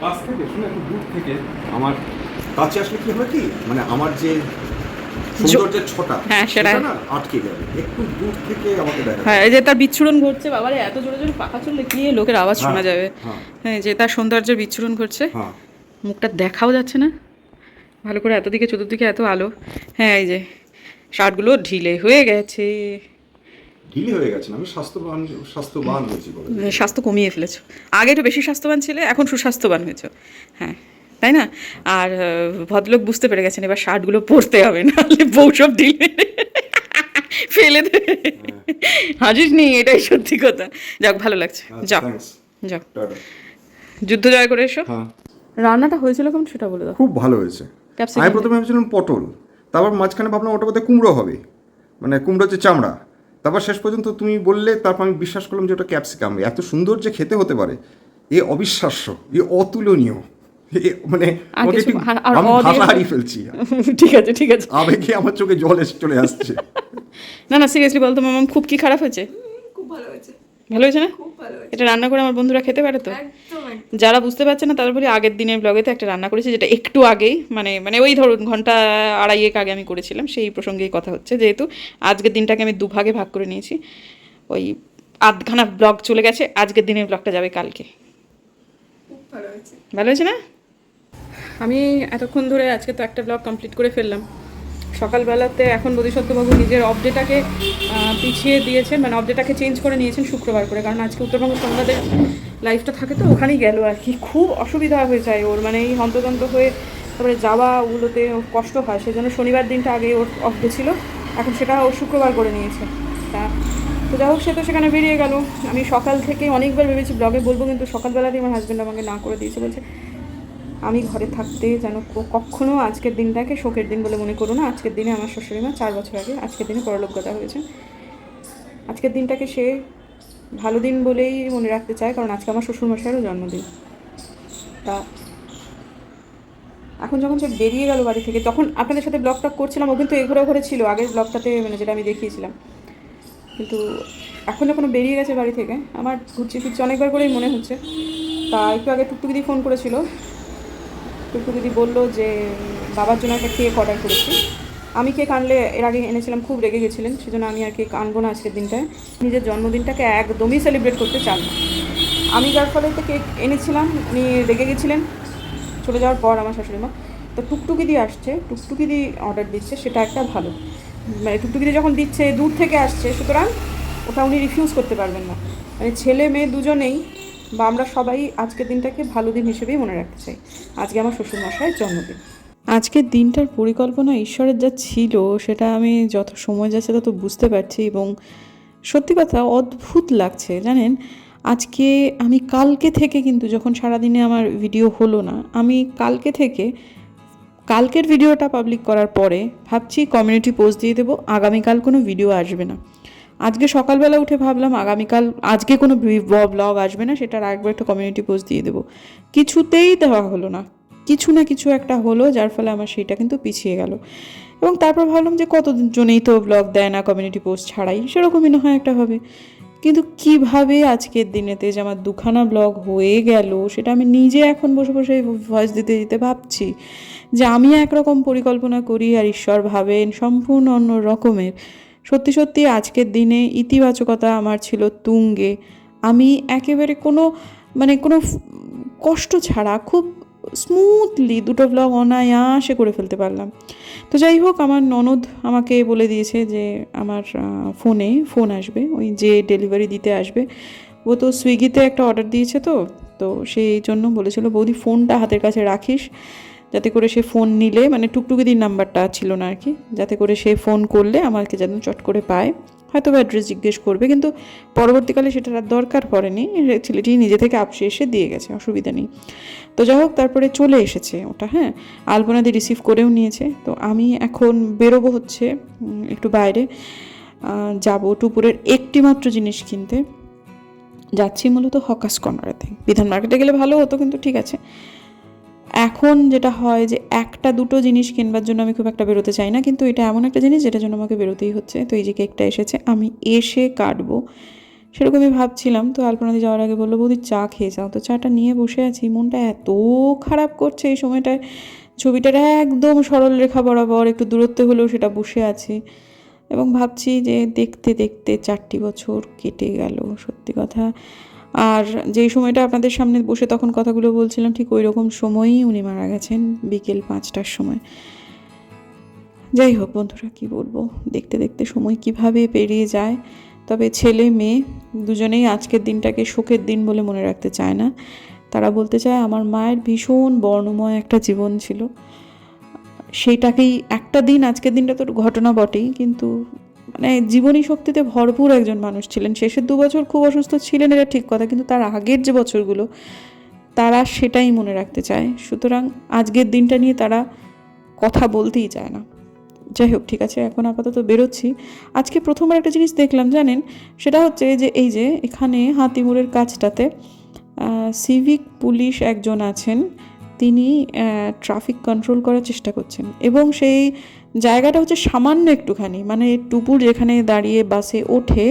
কাছ থেকে শুনে একটু দূর থেকে আমার কাছে আসলে কি হবে কি মানে আমার যে সৌন্দর্যের ছটা হ্যাঁ, সেটা- না আটকে যাবে একটু দূর থেকে আমাকে দেখা হ্যাঁ এই যে তার বিচ্ছুরণ ঘটছে বাবারে এত জোরে জোরে পাখা চললে কি লোকের আওয়াজ শোনা হ্যাঁ, যাবে? হ্যাঁ। হ্যাঁ যে তার সৌন্দর্যের বিচ্ছুরণ ঘটছে হ্যাঁ। মুখটা দেখাও যাচ্ছে না। ভালো করে এত দিকে চতুর্দিকে এত আলো। হ্যাঁ এই যে শার্টগুলো ঢিলে হয়ে গেছে। ঢিলি হয়ে গেছে না? আমি স্বাস্থ্যবান স্বাস্থ্যবান হয়েছি বলে স্বাস্থ্য কমিয়ে ফেলেছো। আগে একটু বেশি স্বাস্থ্যবান ছিলে এখন সুস্বাস্থ্যবান হয়েছো। হ্যাঁ তাই না? আর ভদ্রলোক বুঝতে পেরে গেছেন এবার শার্টগুলো পরতে হবে নাহলে বউ সব ঢিলে ফেলে দেবে। হাজির নেই এটাই সত্যি কথা। যাক ভালো লাগছে। যাও থ্যাঙ্কস যাও। যুদ্ধ জয় করে এসো। হ্যাঁ। রান্নাটা হয়েছিল কেমন সেটা বলে দাও। খুব ভালো হয়েছে। আমি প্রথমে ভেবেছিলাম পটল তারপর মাঝখানে ভাবলাম ওটা বোধহয় কুমড়ো হবে। মানে কুমড়ো হচ্ছে চামড়া। তারপর শেষ পর্যন্ত তুমি বললে তারপর আমি বিশ্বাস করলাম যে ওটা ক্যাপসিকাম এত সুন্দর যে খেতে হতে পারে এ অবিশ্বাস্য এ অতুলনীয় মানে আমি ভাষা হারিয়ে ফেলছি। ঠিক আছে ঠিক আছে। আবেগে আমার চোখে জল এসে চলে আসছে। না না সিরিয়াসলি বলতো মামাম খুব কি খারাপ হয়েছে? খুব ভালো হয়েছে। ভালো হয়েছে না? এটা রান্না করে আমার বন্ধুরা খেতে পারে তো। যারা বুঝতে পারছে না বলি আগের দিনের ব্লগেতে একটা রান্না করেছি যেটা একটু আগেই মানে মানে ওই ধরুন ঘণ্টা আড়াই এক আগে আমি করেছিলাম সেই প্রসঙ্গেই কথা হচ্ছে। যেহেতু আজকের দিনটাকে আমি দুভাগে ভাগ করে নিয়েছি। ওই আধখানা ব্লগ চলে গেছে আজকের দিনের ব্লগটা যাবে কালকে। খুব ভালো হয়েছে। ভালো হয়েছে না? আমি এতক্ষণ ধরে আজকে তো একটা ব্লগ কমপ্লিট করে ফেললাম। সকালবেলাতে এখন বোধিসত্ত্ববাবু নিজের অপডেটাকে পিছিয়ে দিয়েছেন মানে অপডেটাকে চেঞ্জ করে নিয়েছেন শুক্রবার করে। কারণ আজকে উত্তরবঙ্গ সংবাদের লাইফটা থাকে তো, ওখানেই গেল আর কি। খুব অসুবিধা হয়ে যায় ওর মানে এই হন্তদন্ত হয়ে তারপরে যাওয়া ওগুলোতে কষ্ট হয়। সেজন্য শনিবার দিনটা আগে ওর অফ ছিল। এখন সেটা ও শুক্রবার করে নিয়েছে। তা, তো যাই হোক, সে তো সেখানে বেরিয়ে গেল। আমি সকাল থেকে অনেকবার ভেবেছি ব্লগে বলব কিন্তু সকালবেলাতেই আমার হাজব্যান্ড আমাকে না করে দিয়েছে বলছে আমি ঘরে থাকতে যেন ক- কখনো আজকের দিনটাকে শোকের দিন বলে মনে করো না। আজকের দিনে আমার শ্বশুরি মা চার বছর আগে আজকের দিনে পরলোকগতা হয়েছে আজকের দিনটাকে সে ভালো দিন বলেই মনে রাখতে চায়, কারণ আজকে আমার শ্বশুরমশাইয়েরও জন্মদিন। তা এখন যখন সে বেরিয়ে গেল বাড়ি থেকে, তখন আপনাদের সাথে ব্লগটা করছিলাম, ও কিন্তু এঘরে ঘরে ছিল, আগের ব্লগটাতে মানে যেটা আমি দেখিয়েছিলাম। কিন্তু এখন যখন বেরিয়ে গেছে বাড়ি থেকে, আমার ঘুরছি ফিরছি অনেকবার করেই মনে হচ্ছে। তা একটু আগে টুকটুকি দিয়ে ফোন করেছিল টুকটু দিদি বলল যে, বাবার জন্য একটা কেক অর্ডার করেছি। আমি কেক আনলে, এর আগে এনেছিলাম, খুব রেগে গেছিলেন, সেজন্য আমি আর কেক আনব না আজকের দিনটায়। নিজের জন্মদিনটাকে একদমই সেলিব্রেট করতে চান না। আমি যার ফলে তো কেক এনেছিলাম, উনি রেগে গেছিলেন। চলে যাওয়ার পর আমার শাশুড়ি মা, তো টুকটুকি দিয়ে আসছে, টুকটুকি দিয়ে অর্ডার দিচ্ছে, সেটা একটা ভালো। মানে টুকটুকি দিয়ে যখন দিচ্ছে, দূর থেকে আসছে, সুতরাং ওটা উনি রিফিউজ করতে পারবেন না। মানে ছেলে মেয়ে দুজনেই বা আমরা সবাই আজকের দিনটাকে ভালো দিন হিসেবেই মনে রাখতে চাই। আজকে আমার শ্বশুরমশাইয়ের জন্মদিন। আজকের দিনটার পরিকল্পনা ঈশ্বরের যা ছিল, সেটা আমি যত সময় যাচ্ছে তত বুঝতে পারছি এবং সত্যি কথা অদ্ভুত লাগছে। জানেন, আজকে আমি কালকে থেকে কিন্তু যখন সারাদিনে আমার ভিডিও হলো না, আমি কালকে থেকে কালকের ভিডিওটা পাবলিক করার পরে ভাবছি কমিউনিটি পোস্ট দিয়ে দেবো, আগামীকাল কোনো ভিডিও আসবে না। আজকে সকালবেলা উঠে ভাবলাম আগামীকাল, আজকে কোনো ব্লগ আসবে না, সেটার একবার একটা কমিউনিটি পোস্ট দিয়ে দেবো। কিছুতেই দেওয়া হলো না। কিছু না কিছু একটা হলো, যার ফলে আমার সেইটা কিন্তু পিছিয়ে গেল। এবং তারপর ভাবলাম যে কতজনেই তো ব্লগ দেয় না কমিউনিটি পোস্ট ছাড়াই, সেরকমই না হয় একটা হবে। কিন্তু কীভাবে আজকের দিনেতে যে আমার দুখানা ব্লগ হয়ে গেল, সেটা আমি নিজে এখন বসে বসে ভয়েস দিতে দিতে ভাবছি যে আমি একরকম পরিকল্পনা করি আর ঈশ্বর ভাবেন সম্পূর্ণ অন্য রকমের। সত্যি সত্যি আজকের দিনে ইতিবাচকতা আমার ছিল তুঙ্গে। আমি একেবারে কোনো মানে কোনো কষ্ট ছাড়া খুব স্মুথলি দুটো ব্লগ অনায়াসে করে ফেলতে পারলাম। তো যাই হোক, আমার ননদ আমাকে বলে দিয়েছে যে আমার ফোনে, ফোন আসবে, ওই যে ডেলিভারি দিতে আসবে। ও তো সুইগিতে একটা অর্ডার দিয়েছে তো তো সেই জন্য বলেছিল, বৌদি, ফোনটা হাতের কাছে রাখিস। যাতে করে সে ফোন নিলে মানে টুকটুকিদির নাম্বারটা ছিল না আর কি, যাতে করে সে ফোন করলে আমাকে যেন চট করে পায়। হয়তো বা অ্যাড্রেস জিজ্ঞেস করবে, কিন্তু পরবর্তীকালে সেটার আর দরকার পড়েনি। ছেলেটি নিজে থেকে আপসে এসে দিয়ে গেছে, অসুবিধা নেই। তো যাই হোক, তারপরে চলে এসেছে ওটা হ্যাঁ? আলপনাদি রিসিভ করেও নিয়েছে। তো আমি এখন বেরোবো হচ্ছে একটু বাইরে। যাব টুপুরের একটি মাত্র জিনিস কিনতে। যাচ্ছি মূলত হকাস কর্নারেতে বিধান মার্কেটে গেলে ভালো হতো, কিন্তু ঠিক আছে। এখন যেটা হয় যে একটা দুটো জিনিস কিনবার জন্য আমি খুব একটা বেরোতে চাই না, কিন্তু এটা এমন একটা জিনিস যেটার জন্য আমাকে বেরোতেই হচ্ছে। তো এই যে কেকটা এসেছে, আমি এসে কাটবো। সেরকমই ভাবছিলাম, তো আলপনাদি যাওয়ার আগে বলল, বৌদি, চা খেয়ে যাও। তো চাটা নিয়ে বসে আছি, মনটা এত খারাপ করছে এই সময়টায়। ছবিটার একদম সরল রেখা বরাবর, একটু দূরত্বে হলেও সেটা বসে আছে। এবং ভাবছি যে দেখতে দেখতে চারটি বছর কেটে গেল, সত্যি কথা। আর যেই সময়টা আপনাদের সামনে বসে তখন কথাগুলো বলছিলাম, ঠিক ওই রকম সময়ই উনি মারা গেছেন, বিকেল পাঁচটার সময়। যাই হোক বন্ধুরা, কি বলব? দেখতে দেখতে সময় কীভাবে পেরিয়ে যায়। তবে ছেলে, মেয়ে দুজনেই আজকের দিনটাকে শোকের দিন বলে মনে রাখতে চায় না। তারা বলতে চায়, আমার মায়ের ভীষণ বর্ণময় একটা জীবন ছিল। সেইটাকেই একটা দিন, আজকের দিনটা তো ঘটনা বটেই, কিন্তু মানে জীবনী শক্তিতে ভরপুর একজন মানুষ ছিলেন। শেষের দু বছর খুব অসুস্থ ছিলেন এটা ঠিক কথা, কিন্তু তার আগের যে বছরগুলো, তারা সেটাই মনে রাখতে চায়। সুতরাং আজকের দিনটা নিয়ে তারা কথা বলতেই চায় না। যাই হোক, ঠিক আছে, এখন আপাতত বেরোচ্ছি। আজকে প্রথমবার একটা জিনিস দেখলাম, জানেন? সেটা হচ্ছে যে, এই যে, এখানে হাতিমুড়ের কাজটাতে সিভিক পুলিশ একজন আছেন। তিনি ট্রাফিক কন্ট্রোল করার চেষ্টা করছেন এবং সেই জায়গাটা হচ্ছে সামান্য একটুখানি মানে টুপুর যেখানে দাঁড়িয়ে বাসে ওঠে,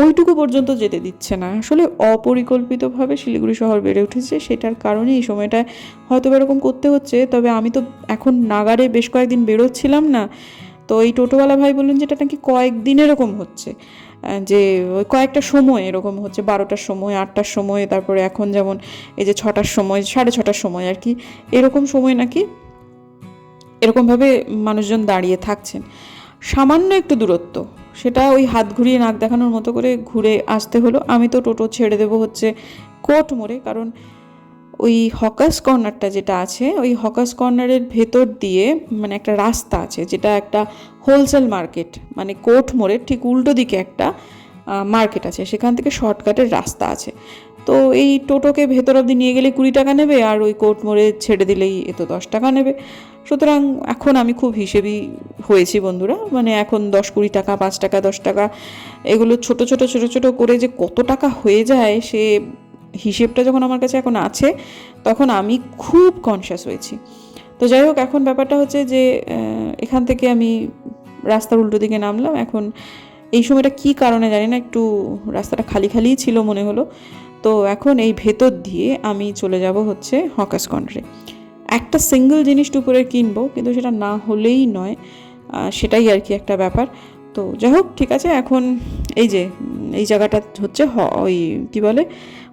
ওইটুকু পর্যন্ত যেতে দিচ্ছে না। আসলে অপরিকল্পিতভাবে শিলিগুড়ি শহর বেড়ে উঠেছে, সেটার কারণে এই সময়টায় হয়তো এরকম করতে হচ্ছে। তবে আমি তো এখন নাগারে বেশ কয়েকদিন বেরোচ্ছিলাম না, তো এই টোটোওয়ালা ভাই বললেন যেটা নাকি কয়েকদিন এরকম হচ্ছে যে ওই কয়েকটা সময় এরকম হচ্ছে, বারোটার সময়, আটটার সময়, তারপরে এখন যেমন এই যে ছটার সময়, সাড়ে ছটার সময় আর কি, এরকম সময় নাকি এরকমভাবে মানুষজন দাঁড়িয়ে থাকছেন। সামান্য একটু দূরত্ব, সেটা ওই হাত ঘুরিয়ে নাক দেখানোর মতো করে ঘুরে আসতে হলো। আমি তো টোটো ছেড়ে দেবো হচ্ছে কোট মোড়ে, কারণ ওই হকাস কর্নারটা যেটা আছে, ওই হকাস কর্নারের ভেতর দিয়ে মানে একটা রাস্তা আছে, যেটা একটা হোলসেল মার্কেট মানে কোট মোড়ের ঠিক উল্টো দিকে একটা মার্কেট আছে। সেখান থেকে শর্টকাটের রাস্তা আছে। তো এই টোটোকে ভেতর অবধি নিয়ে গেলে কুড়ি টাকা নেবে, আর ওই কোর্ট মোড়ে ছেড়ে দিলেই এ তো দশ টাকা নেবে। সুতরাং এখন আমি খুব হিসেবই হয়েছি বন্ধুরা মানে এখন দশ কুড়ি টাকা, পাঁচ টাকা, দশ টাকা, এগুলো ছোট ছোট ছোট ছোট করে যে কত টাকা হয়ে যায় সে হিসেবটা যখন আমার কাছে এখন আছে, তখন আমি খুব কনসিয়াস হয়েছি। তো যাই হোক, এখন ব্যাপারটা হচ্ছে যে এখান থেকে আমি রাস্তার উল্টো দিকে নামলাম। এখন এই সময়টা কি কারণে জানি না, একটু রাস্তাটা খালি খালিই ছিল মনে হলো। তো এখন এই ভেতর দিয়ে আমি চলে যাব হচ্ছে হকাস কর্নারে একটা সিঙ্গেল জিনিস টুপুরের কিনবো, কিন্তু সেটা না হলেই নয় সেটাই আর কি একটা ব্যাপার। তো যাই হোক, ঠিক আছে, এখন এই যে, এই জায়গাটা হচ্ছে ওই কী বলে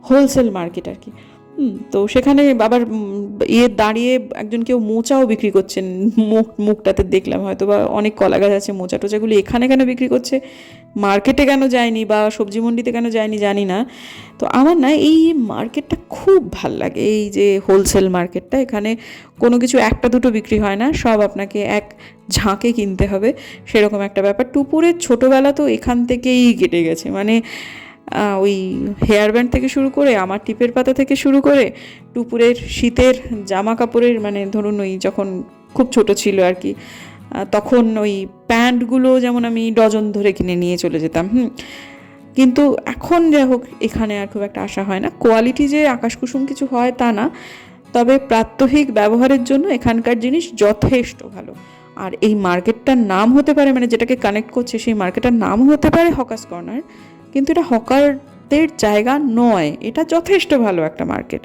হোলসেল মার্কেট আর কি। তো সেখানে আবার ইয়ে দাঁড়িয়ে একজন কেউ মোচাও বিক্রি করছেন, মুখ, মুখটাতে দেখলাম হয়তো বা অনেক কলা গাছ আছে মোচা টোচাগুলি এখানে কেন বিক্রি করছে, মার্কেটে কেন যায়নি বা সবজি মন্ডিতে কেন যায়নি জানি না। তো আমার না এই মার্কেটটা খুব ভালো লাগে, এই যে হোলসেল মার্কেটটা, এখানে কোনো কিছু একটা দুটো বিক্রি হয় না, সব আপনাকে এক ঝাঁকে কিনতে হবে, সেরকম একটা ব্যাপার। টুপুরের ছোটোবেলা তো এখান থেকেই কেটে গেছে মানে ওই হেয়ার ব্যান্ড থেকে শুরু করে, আমার টিপের পাতা থেকে শুরু করে, টুপুরের শীতের জামা কাপড়ের মানে ধরুন ওই যখন খুব ছোট ছিল আর কি তখন ওই প্যান্টগুলো যেমন আমি ডজন ধরে কিনে নিয়ে চলে যেতাম, হুম। কিন্তু এখন যাই হোক, এখানে আর খুব একটা আশা হয় না। কোয়ালিটি যে আকাশ কুসুম কিছু হয় তা না, তবে প্রাত্যহিক ব্যবহারের জন্য এখানকার জিনিস যথেষ্ট ভালো। আর এই মার্কেটটার নাম হতে পারে মানে যেটাকে কানেক্ট করছে সেই মার্কেটটার নাম হতে পারে হকাস কর্নার কিন্তু এটা হকারদের জায়গা নয়। এটা যথেষ্ট ভালো একটা মার্কেট।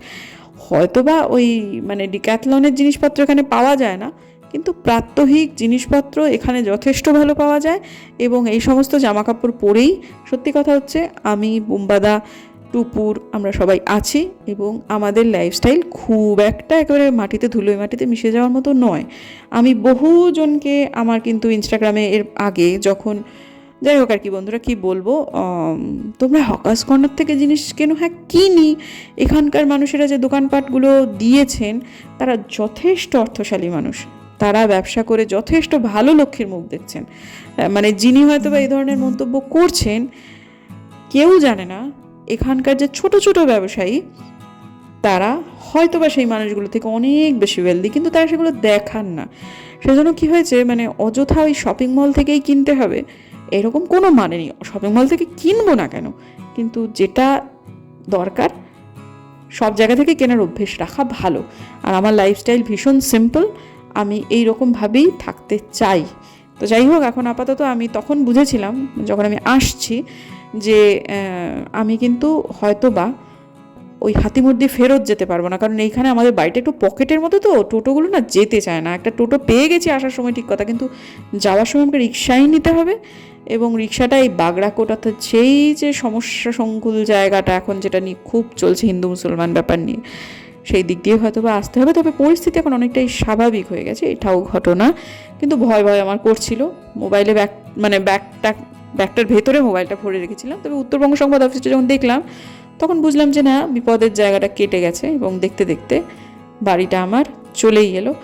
হয়তোবা ওই মানে ডিক্যাথলনের জিনিসপত্র এখানে পাওয়া যায় না, কিন্তু প্রাত্যহিক জিনিসপত্র এখানে যথেষ্ট ভালো পাওয়া যায় এবং এই সমস্ত জামাকাপড় পরেই, সত্যি কথা হচ্ছে, আমি, বুম্বাদা, টুপুর, আমরা সবাই আছি এবং আমাদের লাইফস্টাইল খুব একটা একেবারে মাটিতে, ধুলোয় মাটিতে মিশে যাওয়ার মতো নয়। আমি বহুজনকে আমার কিন্তু ইনস্টাগ্রামে এর আগে যখন যাই হোক আর কি, বন্ধুরা কি বলব তোমরা হকাস কর্নার থেকে জিনিস কেন? হ্যাঁ কিনি। এখানকার মানুষেরা যে দোকানপাটগুলো দিয়েছেন, তারা যথেষ্ট অর্থশালী মানুষ। তারা ব্যবসা করে যথেষ্ট ভালো লক্ষ্যের মুখ দেখছেন। মানে যিনি হয়তো বা এই ধরনের মন্তব্য করছেন, কেউ জানে না, এখানকার যে ছোট ছোট ব্যবসায়ী, তারা হয়তো বা সেই মানুষগুলো থেকে অনেক বেশি ওয়েলদি কিন্তু তারা সেগুলো দেখান না। সেজন্য কি হয়েছে মানে অযথা ওই শপিং মল থেকেই কিনতে হবে। এরকম কোনো মানে নেই। শপিং মল থেকে কিনবো না কেন? কিন্তু যেটা দরকার, সব জায়গা থেকে কেনার অভ্যেস রাখা ভালো। আর আমার লাইফস্টাইল ভীষণ সিম্পল আমি এই রকমভাবেই থাকতে চাই। তো যাই হোক, এখন আপাতত আমি তখন বুঝেছিলাম, যখন আমি আসছি, যে আমি কিন্তু হয়তো বা ওই হাতিমুরদি ফেরত যেতে পারব না। কারণ এইখানে আমাদের বাড়িটা একটু পকেটের মতো তো, টোটোগুলো না যেতে চায় না। একটা টোটো পেয়ে গেছি আসার সময় ঠিক কথা, কিন্তু যাওয়ার সময় আমাকে রিক্সাই নিতে হবে। এবং রিক্সাটা এই বাগড়াকোট অর্থাৎ সেই যে সমস্যা সংকুল জায়গাটা এখন যেটা নিয়ে খুব চলছে হিন্দু মুসলমান ব্যাপার নিয়ে, সেই দিক দিয়ে হয়তো বা আসতে হবে। তবে পরিস্থিতি এখন অনেকটাই স্বাভাবিক হয়ে গেছে, এটাও ঘটনা। কিন্তু ভয় ভয় আমার করছিল। মোবাইলে ব্যাগ মানে ব্যাগটা, ব্যাগটার ভেতরে মোবাইলটা ভরে রেখেছিলাম। তবে উত্তরবঙ্গ সংবাদ অফিসটা যখন দেখলাম তখন বুঝলাম যে না, বিপদের জায়গাটা কেটে গেছে এবং দেখতে দেখতে বাড়িটা আমার চলেই এলো।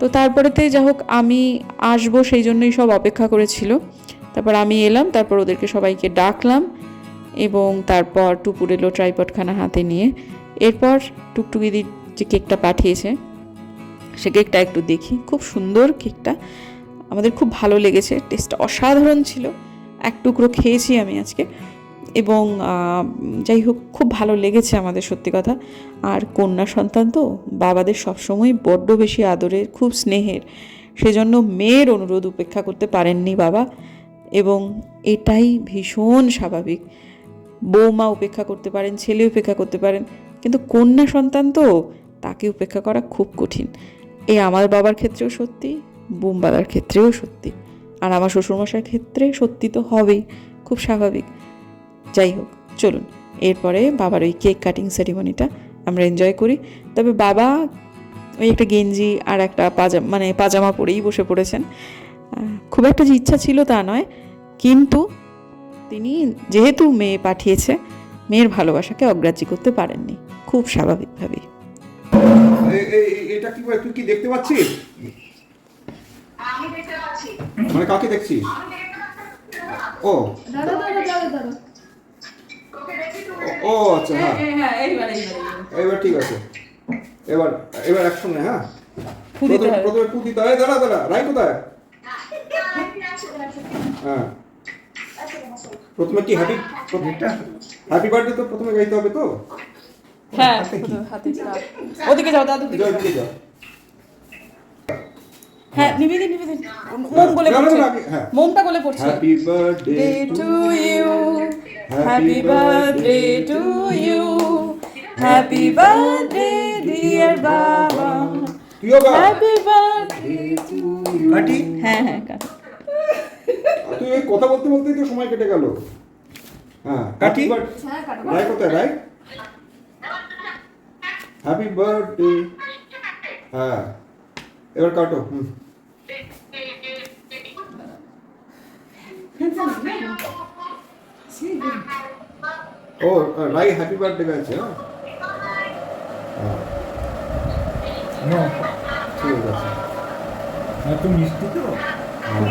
তো তারপরেতে যা হোক আমি আসব সেই জন্যই সব অপেক্ষা করেছিল। তারপর আমি এলাম, তারপর ওদেরকে সবাইকে ডাকলাম এবং তারপর টুপুর এলো ট্রাইপডখানা হাতে নিয়ে। এরপর টুকটুকিদির যে কেকটা পাঠিয়েছে, সে কেকটা একটু দেখি। খুব সুন্দর কেকটা। আমাদের খুব ভালো লেগেছে, টেস্টটা অসাধারণ ছিল। এক টুকরো খেয়েছি আমি আজকে। এবং যাই হোক, খুব ভালো লেগেছে আমাদের সত্যি কথা। আর কন্যা সন্তান তো বাবাদের সবসময় বড্ড বেশি আদরের, খুব স্নেহের। সেজন্য মেয়ের অনুরোধ উপেক্ষা করতে পারেননি বাবা এবং এটাই ভীষণ স্বাভাবিক। বৌমা উপেক্ষা করতে পারেন, ছেলে উপেক্ষা করতে পারেন, কিন্তু কন্যা সন্তান তো তাকে উপেক্ষা করা খুব কঠিন। এ আমার বাবার ক্ষেত্রেও সত্যি বোমবাদার ক্ষেত্রেও সত্যি। আর আমার শ্বশুরমশার ক্ষেত্রে সত্যি তো হবেই, খুব স্বাভাবিক। যাই হোক চলুন। এরপরে বাবার ওই কেক কাটিং সেরিমনিটা আমরা এনজয় করি। তবে বাবা ওই একটা গেঞ্জি আর একটা পাজামা মানে পাজামা পরেই বসে পড়েছেন। খুব একটা যে ইচ্ছা ছিল তা নয়। কিন্তু তিনি যেহেতু মেয়ে পাঠিয়েছে মেয়ের ভালোবাসাকে অগ্রাহ্য করতে পারেননি। খুব স্বাভাবিকভাবেই। এটা কি তুই কি দেখতে পাচ্ছিস? মানে কাকে দেখছিস? ও। দাদা দাদা দাদা দাদা। ও আচ্ছা হ্যাঁ হ্যাঁ। এইবার ঠিক আছে। এবার এবার একসঙ্গে হ্যাঁ? প্রথমে দিতে দাঁড়া দাঁড়া রাই কোথায়? হ্যাঁ। প্রথমে কি হ্যাপি হ্যাপি বার্থডে তো প্রথমে গাইতে হবে তো? হ্যাঁ ওদিকে যাও দাদু যাও হ্যাঁ নিবেদিন নিবেদিন। মোম গলে না, না, পড়ছে। হ্যাঁ। মোমটা গলে পড়ছে। Happy birthday to you. Happy birthday to you. Happy birthday, dear Baba. তুইও গা Happy birthday. কাটি হ্যাঁ হ্যাঁ কাট। তুই এই কথা বলতে বলতেই তো সময় কেটে গেল হ্যাঁ কাটি হ্যাঁ কাটো রায় কোথায় রায় হ্যাপি বার্থডে হ্যাঁ এবার কাটো হুম ও রাই হ্যাপি বার্থডে গাইছে হ্যাঁ ঠিক আছে এত মিষ্টি তো? হ্যাঁ।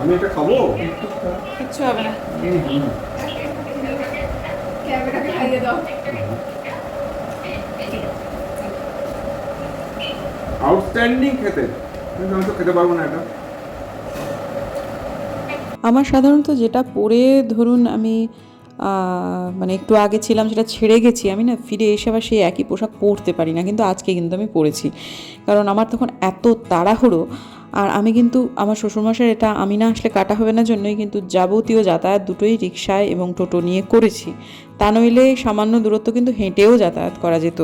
আমি এটা খাব? কিচ্ছু হবে না। ক্যামেরাকে খাইয়ে দাও। আউটস্ট্যান্ডিং খেতে। আমি তো খেতে পারব না এটা। আমার সাধারণত যেটা পরে ধরুন আমি মানে একটু আগে ছিলাম, সেটা ছেড়ে গেছি, আমি না ফিরে এসে আবার সেই একই পোশাক পরতে পারি না, কিন্তু আজকে কিন্তু আমি পরেছি। কারণ আমার তখন এত তাড়াহুড়ো, আর আমি কিন্তু আমার শ্বশুরমশাই এটা আমি না আসলে কাটা হবে না জন্যই কিন্তু যাবতীয় যাতায়াত দুটোই রিক্সায় এবং টোটো নিয়ে করেছি। তা নইলে সামান্য দূরত্ব কিন্তু হেঁটেও যাতায়াত করা যেত।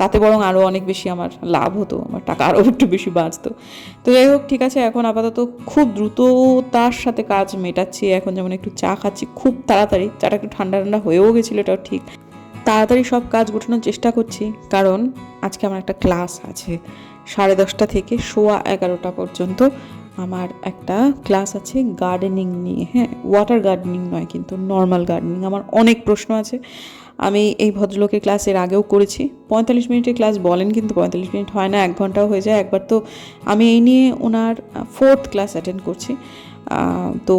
তাতে বরং আরও অনেক বেশি আমার লাভ হতো, আমার টাকা আরও একটু বেশি বাঁচতো। তো যাই হোক, ঠিক আছে, এখন আপাতত খুব দ্রুত তার সাথে কাজ মেটাচ্ছি। এখন যেমন একটু চা খাচ্ছি খুব তাড়াতাড়ি, চাটা একটু ঠান্ডা ঠান্ডা হয়েও গেছিল, এটাও ঠিক। তাড়াতাড়ি সব কাজ গোটানোর চেষ্টা করছি, কারণ আজকে আমার একটা ক্লাস আছে। সাড়ে দশটা থেকে সোয়া এগারোটা পর্যন্ত আমার একটা ক্লাস আছে গার্ডেনিং নিয়ে হ্যাঁ ওয়াটার গার্ডেনিং নয় কিন্তু নর্মাল গার্ডেনিং। আমার অনেক প্রশ্ন আছে আমি এই ভদ্রলোকের ক্লাস এর আগেও করেছি। পঁয়তাল্লিশ মিনিটের ক্লাস বলেন কিন্তু পঁয়তাল্লিশ মিনিট হয় না, এক ঘন্টাও হয়ে যায়। একবার তো আমি এই নিয়ে ওনার ফোর্থ ক্লাস অ্যাটেন্ড করছি। তো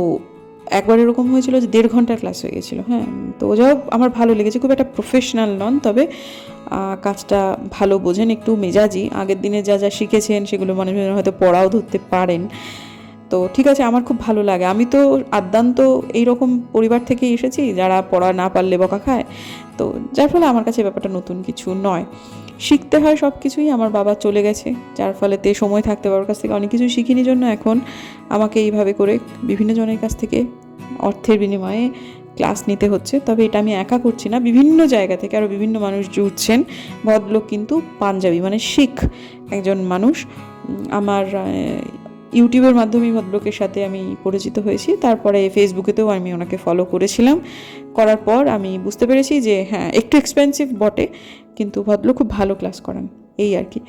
একবার এরকম হয়েছিল যে দেড় ঘণ্টার ক্লাস হয়ে গেছিল হ্যাঁ। তো যাও আমার ভালো লেগেছে। খুব একটা প্রফেশনাল নন, তবে কাজটা ভালো বোঝেন, একটু মেজাজি। আগের দিনে যা যা শিখেছেন, সেগুলো মানুষ হয়তো পড়াও ধরতে পারেন। তো ঠিক আছে, আমার খুব ভালো লাগে। আমি তো আদ্যান্ত এইরকম পরিবার থেকে এসেছি, যারা পড়া না পারলে বকা খায়। তো যার ফলে আমার কাছে ব্যাপারটা নতুন কিছু নয়। শিখতে হয় সব কিছুই আমার বাবা চলে গেছে। যার ফলে তে সময় থাকতে বাবার কাছ থেকে অনেক কিছু শিখিনি জন্য এখন আমাকে এইভাবে করে বিভিন্ন জনের কাছ থেকে অর্থের বিনিময়ে ক্লাস নিতে হচ্ছে। তবে এটা আমি একা করছি না, বিভিন্ন জায়গা থেকে আরও বিভিন্ন মানুষ জুড়ছেন। ভদ্রলোক কিন্তু পাঞ্জাবি মানে শিখ একজন মানুষ। আমার ইউটিউবের মাধ্যমে ভদ্রলোকের সাথে আমি পরিচিত হয়েছি। তারপরে ফেসবুকেতেও আমি ওনাকে ফলো করেছিলাম। করার পর আমি বুঝতে পেরেছি যে হ্যাঁ একটু এক্সপেন্সিভ বটে, কিন্তু ভদ্রলোক খুব ভালো ক্লাস করান, এই আর কি।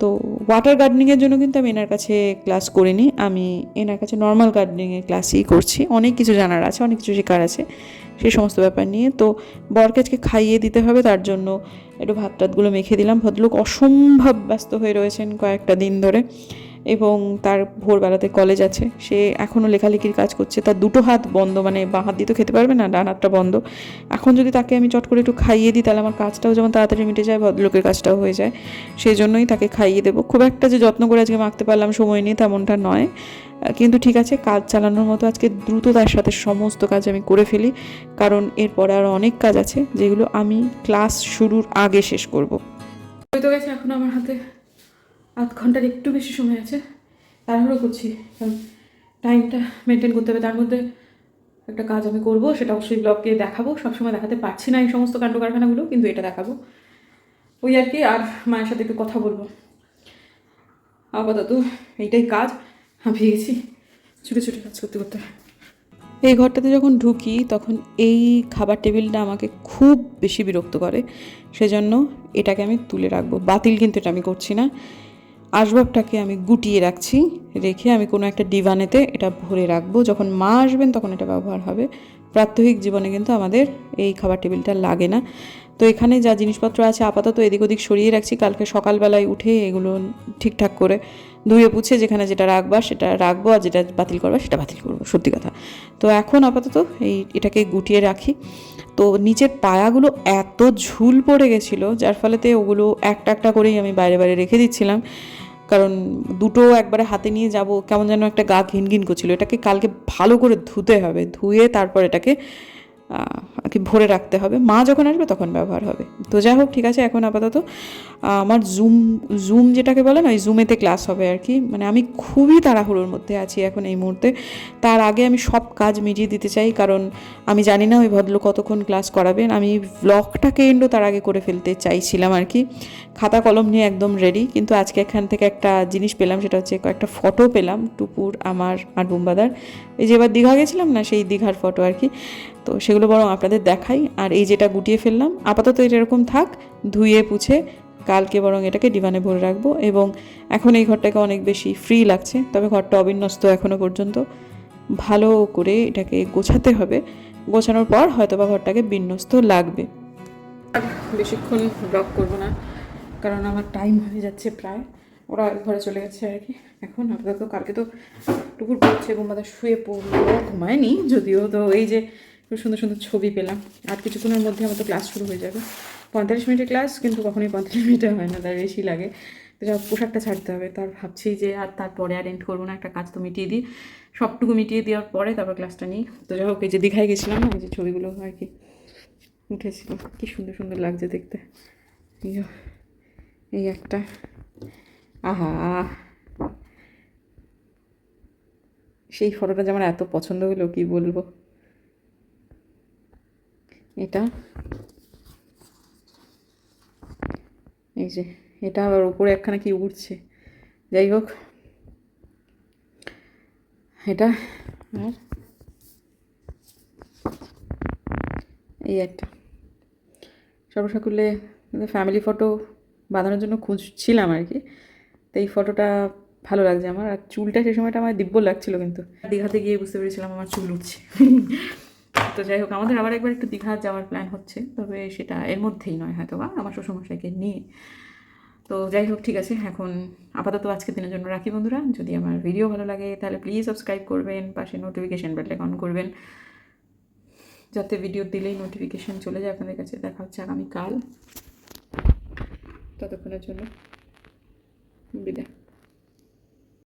তো ওয়াটার গার্ডেনিংয়ের জন্য কিন্তু আমি এনার কাছে ক্লাস করিনি। আমি এনার কাছে নর্মাল গার্ডেনিংয়ের ক্লাসই করছি। অনেক কিছু জানার আছে, অনেক কিছু শেখার আছে সেই সমস্ত ব্যাপার নিয়ে। তো বরকে আজকে খাইয়ে দিতে হবে, তার জন্য একটু ভাত টাতগুলো মেখে দিলাম। ভদ্রলোক অসম্ভব ব্যস্ত হয়ে রয়েছেন কয়েকটা দিন ধরে। এবং তার ভোরবেলাতে কলেজ আছে। সে এখনও লেখালেখির কাজ করছে। তার দুটো হাত বন্ধ মানে বাঁ হাত দিয়ে তো খেতে পারবে না, ডান হাতটা বন্ধ। এখন যদি তাকে আমি চট করে একটু খাইয়ে দিই, তাহলে আমার কাজটাও যেমন তাড়াতাড়ি মিটে যায় ভদ্রলোকের কাজটাও হয়ে যায়। সেই জন্যই তাকে খাইয়ে দেবো। খুব একটা যে যত্ন করে আজকে মাখতে পারলাম সময় নিয়ে তেমনটা নয়। কিন্তু ঠিক আছে, কাজ চালানোর মতো আজকে দ্রুততার সাথে সমস্ত কাজ আমি করে ফেলি। কারণ এরপরে আরও অনেক কাজ আছে, যেগুলো আমি ক্লাস শুরুর আগে শেষ করব। তো গেছে, এখন আমার হাতে আধ ঘণ্টার একটু বেশি সময় আছে, তাড়াহুড়ো করছি, কারণ টাইমটা মেনটেন করতে হবে। তার মধ্যে একটা কাজ আমি করব, সেটা অবশ্যই ব্লগকে দেখাবো। সবসময় দেখাতে পারছি না এই সমস্ত কাণ্ড কারখানাগুলো কিন্তু এটা দেখাবো। ওই আর কি, আর মায়ের সাথে একটু কথা বলব। আপাতত এইটাই কাজ, আমি গেছি ছুটে ছুটে কাজ করতে করতে। এই ঘরটাতে যখন ঢুকি, তখন এই খাবার টেবিলটা আমাকে খুব বেশি বিরক্ত করে। সেজন্য এটাকে আমি তুলে রাখব। বাতিল কিন্তু এটা আমি করছি না। আসবাবটাকে আমি গুটিয়ে রাখছি, রেখে আমি কোনো একটা ডিভানেতে এটা ভরে রাখব। যখন মা আসবেন তখন এটা ব্যবহার হবে। প্রাত্যহিক জীবনে কিন্তু আমাদের এই খাবার টেবিলটা লাগে না। তো এখানে যা জিনিসপত্র আছে আপাতত এদিক ওদিক সরিয়ে রাখছি। কালকে সকালবেলায় উঠে এগুলো ঠিকঠাক করে ধুয়ে পুছে যেখানে যেটা রাখবা সেটা রাখব আর যেটা বাতিল করবা সেটা বাতিল করব, সত্যি কথা। তো এখন আপাতত এই এটাকে গুটিয়ে রাখি। তো নিচের পায়াগুলো এত ঝুল পড়ে গেছিল, যার ফলেতে ওগুলো একটা একটা করেই আমি বাইরে বাইরে রেখে দিচ্ছিলাম। কারণ দুটো একবারে হাতে নিয়ে যাব, কেমন যেন একটা গা ঘিনঘিন ঘিন করছিল। এটাকে কালকে ভালো করে ধুতে হবে, ধুয়ে তারপর এটাকে আর কি ভরে রাখতে হবে। মা যখন আসবে তখন ব্যবহার হবে। তো যাই হোক, ঠিক আছে, এখন আপাতত আমার জুম জুম যেটাকে বলে না, ওই জুমেতে ক্লাস হবে আর কি। মানে আমি খুবই তাড়াহুড়োর মধ্যে আছি এখন এই মুহূর্তে। তার আগে আমি সব কাজ মিটিয়ে দিতে চাই, কারণ আমি জানি না ওই ভদ্র কতক্ষণ ক্লাস করাবেন। আমি ব্লগটাকে এন্ডও তার আগে করে ফেলতে চাইছিলাম আর কি। খাতা কলম নিয়ে একদম রেডি কিন্তু আজকে এখান থেকে একটা জিনিস পেলাম, সেটা হচ্ছে কয়েকটা ফটো পেলাম। টুপুর, আমার আর বুম্বাদার। এই যে এবার দীঘা গেছিলাম না, সেই দীঘার ফটো আর কি। তো সেগুলো বরং আপনাদের দেখাই। আর এই যেটা গুটিয়ে ফেললাম, আপাতত এটা এরকম থাক, ধুয়ে পুছে কালকে বরং এটাকে ডিভানে ভরে রাখব এবং এখন এই ঘরটাকে অনেক বেশি ফ্রি লাগছে, তবে ঘরটা অবিন্যস্ত এখনও পর্যন্ত। ভালো করে এটাকে গোছাতে হবে। গোছানোর পর হয়তো বা ঘরটাকে বিন্যস্ত লাগবে। আর বেশিক্ষণ ব্লগ করব না, কারণ আমার টাইম হয়ে যাচ্ছে প্রায়। ওরা ঘরে চলে গেছে আর কি। এখন আপাতত কালকে তো টুকুর পড়ছে ঘুমাতে শুয়ে পড়ল ঘুমায়নি যদিও। তো এই যে খুব সুন্দর সুন্দর ছবি পেলাম। আর কিছুক্ষণের মধ্যে আমার তো ক্লাস শুরু হয়ে যাবে। পঁয়তাল্লিশ মিনিটের ক্লাস কিন্তু কখনোই পঁয়তাল্লিশ মিনিটে হয় না তার বেশি লাগে। তো যা পোশাকটা ছাড়তে হবে। তার ভাবছি যে আর তারপরে আর এন্ড করব না, একটা কাজ তো মিটিয়ে দিই। সবটুকু মিটিয়ে দেওয়ার পরে তারপর ক্লাসটা নিই। তো যাই হোক, এই যে দীঘায় গেছিলাম না যে ছবিগুলো আর কি উঠেছিল। কি সুন্দর সুন্দর লাগছে দেখতে। এই একটা। আহা! সেই ফটোটা যে আমার এত পছন্দ হলো, কি বলব? এটা। এই যে, এটা আবার উপরে একখানা কি উঠছে যাই হোক। এটা আর এই একটা। সর্বসাকুল্যে ফ্যামিলি ফটো বাঁধানোর জন্য খুঁজছিলাম আর কি। তো এই ফটোটা ভালো লাগছে আমার। আর চুলটা সেই সময়টা আমার দিব্য লাগছিল কিন্তু। দীঘাতে গিয়ে বুঝতে পেরেছিলাম আমার চুল উঠছে তো যাই হোক, আমাদের আবার একবার একটু দীঘা যাওয়ার প্ল্যান হচ্ছে। তবে সেটা এর মধ্যেই নয় হয়তো বা আমার শ্বশুরমশাইকে নিয়ে। তো যাই হোক, ঠিক আছে, এখন আপাতত আজকের দিনের জন্য রাখি বন্ধুরা। যদি আমার ভিডিও ভালো লাগে, তাহলে প্লিজ সাবস্ক্রাইব করবেন, পাশে নোটিফিকেশান বেলটা অন করবেন। যাতে ভিডিও দিলেই নোটিফিকেশান চলে যায় আপনাদের কাছে। দেখা হচ্ছে আগামীকাল। ততক্ষণের জন্য বিদায়।